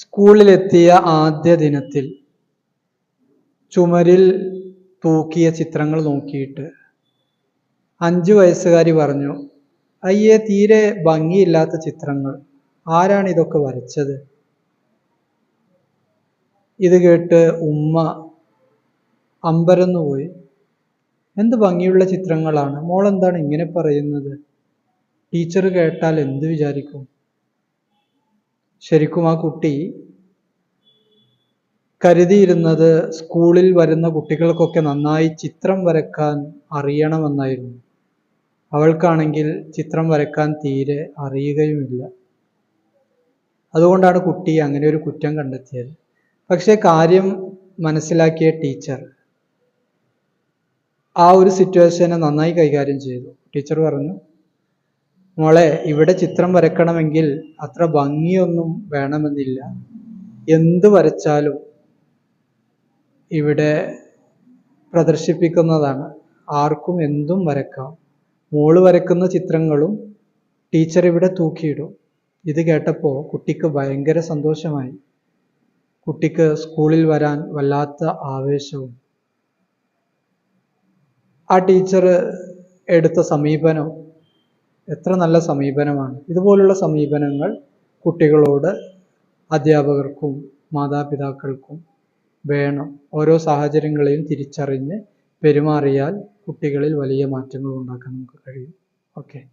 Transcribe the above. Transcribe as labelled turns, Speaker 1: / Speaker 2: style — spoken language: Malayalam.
Speaker 1: സ്കൂളിലെത്തിയ ആദ്യ ദിനത്തിൽ ചുമരിൽ തൂക്കിയ ചിത്രങ്ങൾ നോക്കിയിട്ട് അഞ്ചു വയസ്സുകാരി പറഞ്ഞു അയ്യേ തീരെ ഭംഗിയില്ലാത്ത ചിത്രങ്ങൾ. ആരാണ് ഇതൊക്കെ വരച്ചത്? ഇത് കേട്ട് ഉമ്മ അമ്പരന്നു പോയി. എന്ത് ഭംഗിയുള്ള ചിത്രങ്ങളാണ്. മോൾ എന്താണ് ഇങ്ങനെ പറയുന്നത്? ടീച്ചർ കേട്ടാൽ എന്ത് വിചാരിക്കും? ശരിക്കും ആ കുട്ടി കരുതിയിരുന്നത് സ്കൂളിൽ വരുന്ന കുട്ടികൾക്കൊക്കെ നന്നായി ചിത്രം വരക്കാൻ അറിയണമെന്നായിരുന്നു. അവൾക്കാണെങ്കിൽ ചിത്രം വരക്കാൻ തീരെ അറിയുകയുമില്ല. അതുകൊണ്ടാണ് കുട്ടി അങ്ങനെ ഒരു കുറ്റം കണ്ടെത്തിയത്. പക്ഷേ കാര്യം മനസ്സിലാക്കിയ ടീച്ചർ ആ ഒരു സിറ്റുവേഷനെ നന്നായി കൈകാര്യം ചെയ്തു. ടീച്ചർ പറഞ്ഞു മോളെ ഇവിടെ ചിത്രം വരക്കണമെങ്കിൽ അത്ര ഭംഗിയൊന്നും വേണമെന്നില്ല. എന്ത് വരച്ചാലും ഇവിടെ പ്രദർശിപ്പിക്കുന്നതാണ്. ആർക്കും എന്തും വരക്കാം മോൾ വരക്കുന്ന ചിത്രങ്ങളും ടീച്ചർ ഇവിടെ തൂക്കിയിടും. ഇത് കേട്ടപ്പോൾ കുട്ടിക്ക് ഭയങ്കര സന്തോഷമായി. കുട്ടിക്ക് സ്കൂളിൽ വരാൻ വല്ലാത്ത ആവേശവും. ആ ടീച്ചർ എടുത്ത സമീപനം എത്ര നല്ല സമീപനമാണ്. ഇതുപോലുള്ള സമീപനങ്ങൾ കുട്ടികളോട് അധ്യാപകർക്കും മാതാപിതാക്കൾക്കും വേണം. ഓരോ സാഹചര്യങ്ങളെയും തിരിച്ചറിഞ്ഞ് പെരുമാറിയാൽ കുട്ടികളിൽ വലിയ മാറ്റങ്ങൾ ഉണ്ടാക്കാൻ നമുക്ക് കഴിയും. ഓക്കെ.